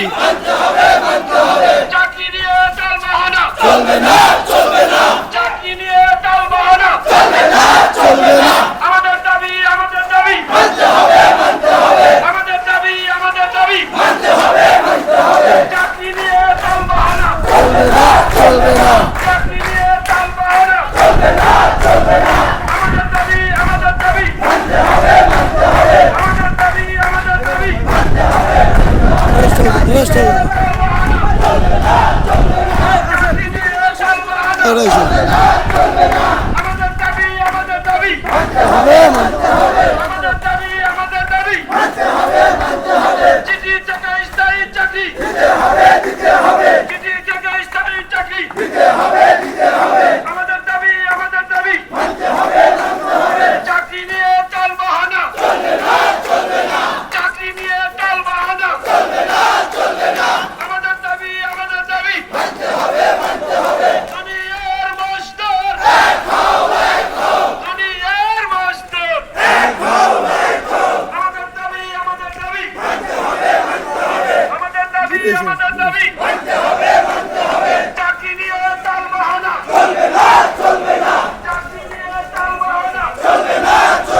চাকরি চাকরি নিয়ে টাল বাহানা। চলবে না চলবে না। চাকরি নিয়ে টাল বাহানা। চলবে না চলবে না। আমাদের দাবি আমাদের দাবি। মানতে হবে মানতে হবে। আমাদের দাবি আমাদের দাবি। মানতে হবে মানতে হবে। চাকরি নিয়ে টাল বাহানা। চলবে না চলবে না। চাকরি কষ্ট হবে এসে আমাদের দাবি